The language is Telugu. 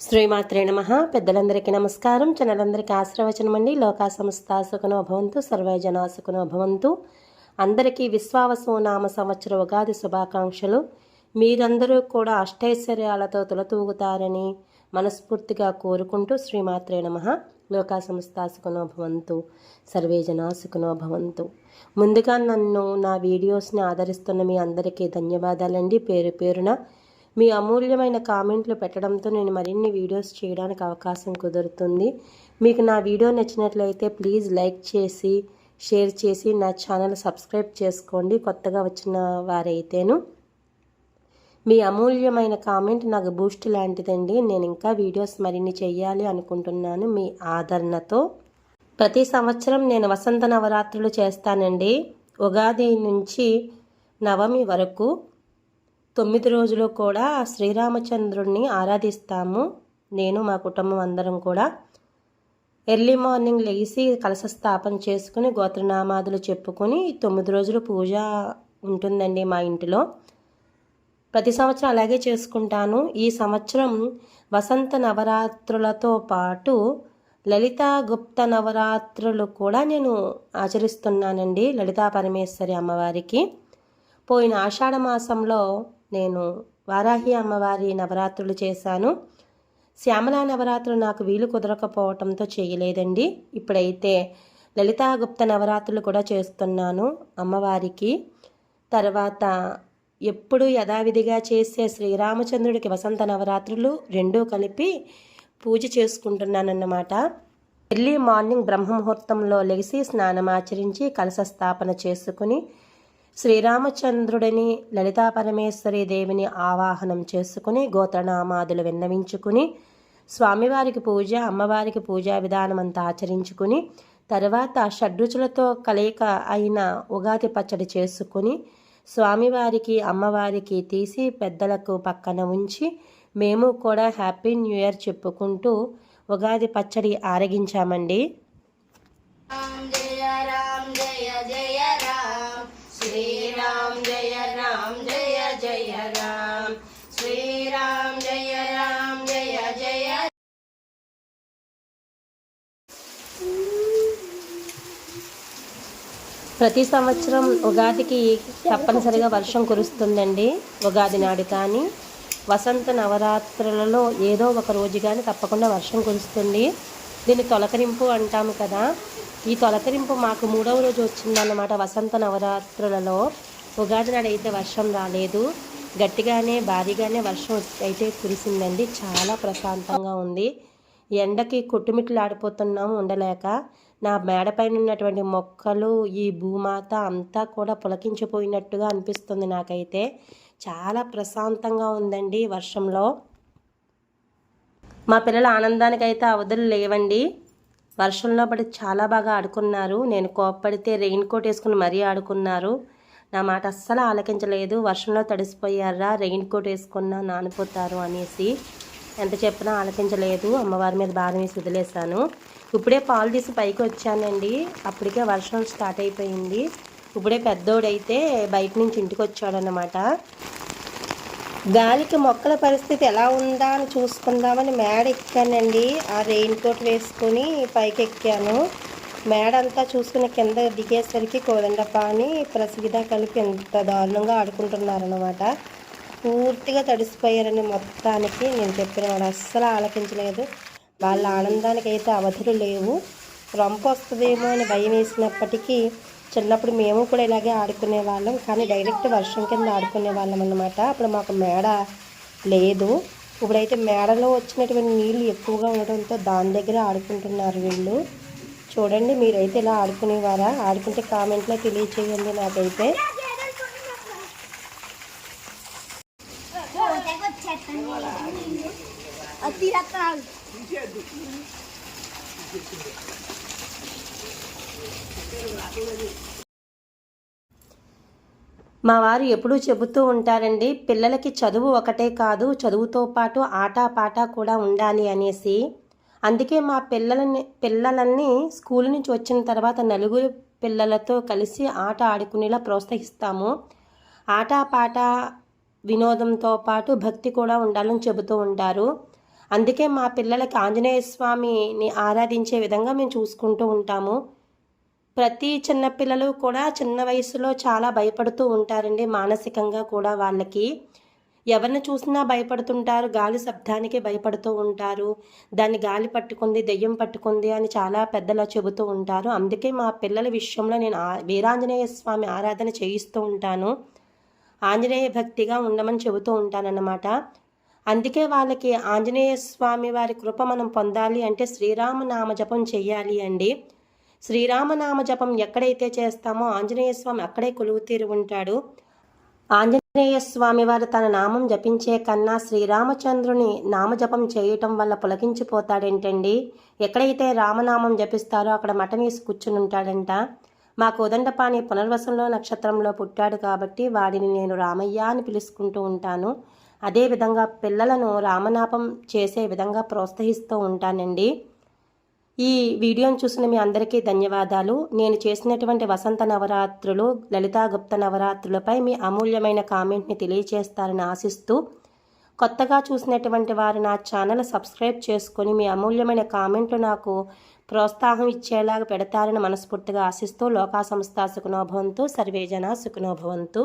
శ్రీమాత్రే నమ. పెద్దలందరికీ నమస్కారం. చిన్నలందరికీ ఆశ్రవచనం అండి లోకా సంస్థ సుఖనో భవంతు. సర్వే సుఖనో భవంతు. అందరికీ విశ్వావసు నామ సంవత్సర ఉగాది శుభాకాంక్షలు. మీరందరూ కూడా అష్టైశ్వర్యాలతో తులతూగుతారని మనస్ఫూర్తిగా కోరుకుంటూ శ్రీమాత్రే నమ. లోకా సంస్థ సుఖనో భవంతు. సర్వే సుఖనో భవంతు. ముందుగా నన్ను నా వీడియోస్ని ఆదరిస్తున్న మీ అందరికీ ధన్యవాదాలండి. పేరు పేరున మీ అమూల్యమైన కామెంట్లు పెట్టడంతో నేను మరిన్ని వీడియోస్ చేయడానికి అవకాశం కుదురుతుంది. మీకు నా వీడియో నచ్చినట్లయితే ప్లీజ్ లైక్ చేసి షేర్ చేసి నా ఛానల్ సబ్స్క్రైబ్ చేసుకోండి. కొత్తగా వచ్చిన వారైతేను. మీ అమూల్యమైన కామెంట్ నాకు బూస్ట్ లాంటిదండి. నేను ఇంకా వీడియోస్ మరిన్ని చేయాలి అనుకుంటున్నాను మీ ఆదరణతో. ప్రతి సంవత్సరం నేను వసంత నవరాత్రులు చేస్తానండి. ఉగాది నుంచి నవమి వరకు తొమ్మిది రోజులు కూడా శ్రీరామచంద్రుడిని ఆరాధిస్తాము. నేను మా కుటుంబం అందరం కూడా ఎర్లీ మార్నింగ్ లేచి కలశ స్థాపన చేసుకుని గోత్రనామాదులు చెప్పుకొని తొమ్మిది రోజులు పూజ ఉంటుందండి మా ఇంటిలో. ప్రతి సంవత్సరం అలాగే చేసుకుంటాను. ఈ సంవత్సరం వసంత నవరాత్రులతో పాటు లలిత గుప్త నవరాత్రులు కూడా నేను ఆచరిస్తున్నానండి లలితా పరమేశ్వరి అమ్మవారికి. పోయిన ఆషాఢ మాసంలో నేను వారాహి అమ్మవారి నవరాత్రులు చేశాను. శ్యామలా నవరాత్రులు నాకు వీలు కుదరకపోవటంతో చేయలేదండి. ఇప్పుడైతే లలితాగుప్త నవరాత్రులు కూడా చేస్తున్నాను అమ్మవారికి. తర్వాత ఎప్పుడు యథావిధిగా చేసే శ్రీరామచంద్రుడికి వసంత నవరాత్రులు రెండూ కలిపి పూజ చేసుకుంటున్నానన్నమాట. ఎర్లీ మార్నింగ్ బ్రహ్మముహూర్తంలో లెగిసి స్నానమాచరించి కలశ స్థాపన చేసుకుని శ్రీరామచంద్రుడిని లలితా పరమేశ్వరి దేవిని ఆవాహనం చేసుకుని గోత్రనామాదులు విన్నవించుకుని స్వామివారికి పూజ అమ్మవారికి పూజా విధానం అంతా ఆచరించుకుని తర్వాత షడ్రుచులతో కలయిక అయిన ఉగాది పచ్చడి చేసుకుని స్వామివారికి అమ్మవారికి తీసి పెద్దలకు పక్కన ఉంచి మేము కూడా హ్యాపీ న్యూ ఇయర్ చెప్పుకుంటూ ఉగాది పచ్చడి ఆరగించామండి. ప్రతి సంవత్సరం ఉగాదికి తప్పనిసరిగా వర్షం కురుస్తుందండి. ఉగాది నాడు కానీ వసంత నవరాత్రులలో ఏదో ఒక రోజు కానీ తప్పకుండా వర్షం కురుస్తుంది. దీన్ని తొలకరింపు అంటాము కదా. ఈ తొలకరింపు మాకు మూడవ రోజు వచ్చిందన్నమాట వసంత నవరాత్రులలో. ఉగాది నాడు అయితే వర్షం రాలేదు. గట్టిగానే భారీగానే వర్షం అయితే కురిసిందండి. చాలా ప్రశాంతంగా ఉంది. ఎండకి కొట్టుమిట్లాడిపోతున్నాం ఉండలేక నా మేడపైన ఉన్నటువంటి మొక్కలు ఈ భూమాత అంతా కూడా పులకించిపోయినట్టుగా అనిపిస్తుంది నాకైతే. చాలా ప్రశాంతంగా ఉందండి వర్షంలో. మా పిల్లల ఆనందానికి అయితే అవధులు లేవండి. వర్షంలో పడి చాలా బాగా ఆడుకున్నారు. నేను కోప్పడితే రెయిన్ కోట్ వేసుకుని మరీ ఆడుకున్నారు. నా మాట అస్సలు ఆలకించలేదు. వర్షంలో తడిసిపోయారా? రెయిన్ కోట్ వేసుకున్నా నానిపోతారు అనేసి. ఎంత చెప్పినా ఆలకించలేదు. అమ్మవారి మీద భారం వేసి వదిలేశాను. ఇప్పుడే పాలు తీసి పైకి వచ్చానండి. అప్పటికే వర్షం స్టార్ట్ అయిపోయింది. ఇప్పుడే పెద్దోడైతే బయట నుంచి ఇంటికి వచ్చాడనమాట గాలికి మొక్కల పరిస్థితి ఎలా ఉందా అని చూసుకుందామని మేడ ఎక్కానండి. ఆ రెయిన్ కోట్ వేసుకొని పైకి ఎక్కాను. మేడ అంతా చూసుకుని కింద దిగేసరికి కోదండపాని ప్రసిద్ధ కలిపి ఎంత దారుణంగా ఆడుకుంటున్నారనమాట పూర్తిగా తడిసిపోయారని మొత్తానికి నేను చెప్పిన వాడు అస్సలు ఆలకించలేదు. వాళ్ళ ఆనందానికి అయితే అవధులు లేవు. రొంప వస్తుందేమో అని భయం వేసినప్పటికీ చిన్నప్పుడు మేము కూడా ఇలాగే ఆడుకునే వాళ్ళం. కానీ డైరెక్ట్ వర్షం కింద ఆడుకునే వాళ్ళం అన్నమాట. అప్పుడు మాకు మేడ లేదు. ఇప్పుడైతే మేడలో వచ్చినటువంటి నీళ్ళు ఎక్కువగా ఉండడంతో దాని దగ్గర ఆడుకుంటున్నారు వీళ్ళు. చూడండి మీరైతే ఇలా ఆడుకునేవారా? ఆడుకుంటే కామెంట్లో తెలియచేయండి నాకైతే. అతి మా వారు ఎప్పుడూ చెబుతూ ఉంటారండి పిల్లలకి చదువు ఒకటే కాదు చదువుతో పాటు ఆట పాట కూడా ఉండాలి అనేసి. అందుకే మా పిల్లలని పిల్లలన్నీ స్కూల్ నుంచి వచ్చిన తర్వాత నలుగురు పిల్లలతో కలిసి ఆట ఆడుకునేలా ప్రోత్సహిస్తాము. ఆట పాట వినోదంతో పాటు భక్తి కూడా ఉండాలని చెబుతూ ఉంటారు. అందుకే మా పిల్లలకి ఆంజనేయ స్వామిని ఆరాధించే విధంగా మేము చూసుకుంటూ ఉంటాము. ప్రతి చిన్న పిల్లలు కూడా చిన్న వయసులో చాలా భయపడుతూ ఉంటారండి మానసికంగా కూడా వాళ్ళకి. ఎవరిని చూసినా భయపడుతుంటారు గాలి శబ్దానికి భయపడుతూ ఉంటారు. దాన్ని గాలి పట్టుకుంది దెయ్యం పట్టుకుంది అని చాలా పెద్దలు చెబుతూ ఉంటారు. అందుకే మా పిల్లల విషయంలో నేను ఆ- వీరాంజనేయ స్వామి ఆరాధన చేయిస్తూ ఉంటాను. ఆంజనేయ భక్తిగా ఉండమని చెబుతూ ఉంటానన్నమాట. అందుకే వాళ్ళకి ఆంజనేయ స్వామి వారి కృప మనం పొందాలి అంటే శ్రీరామనామ జపం చెయ్యాలి అండి. శ్రీరామనామ జపం ఎక్కడైతే చేస్తామో ఆంజనేయ స్వామి అక్కడే కొలువుతీరు ఉంటాడు. ఆంజనేయ స్వామి వారు తన నామం జపించే కన్నా శ్రీరామచంద్రుని నామజపం చేయటం వల్ల పులకించిపోతాడేంటండి? ఎక్కడైతే రామనామం జపిస్తారో అక్కడ మఠం వేసి కూర్చుని ఉంటాడంట. మా కోదండపాణి పునర్వసంలో నక్షత్రంలో పుట్టాడు కాబట్టి వాడిని నేను రామయ్య అని పిలుచుకుంటూ ఉంటాను. అదేవిధంగా పిల్లలను రామనాపం చేసే విధంగా ప్రోత్సహిస్తూ ఉంటానండి. ఈ వీడియోను చూసిన మీ అందరికీ ధన్యవాదాలు. నేను చేసినటువంటి వసంత నవరాత్రులు లలితా గుప్త నవరాత్రులపై మీ అమూల్యమైన కామెంట్ని తెలియచేస్తారని ఆశిస్తూ కొత్తగా చూసినటువంటి వారు నా ఛానల్ సబ్స్క్రైబ్ చేసుకొని మీ అమూల్యమైన కామెంట్లు నాకు ప్రోత్సాహం ఇచ్చేలాగా పెడతారని మనస్ఫూర్తిగా ఆశిస్తూ లోకా సంస్థ సుఖనోభవంతు సర్వేజన సుఖనోభవంతు.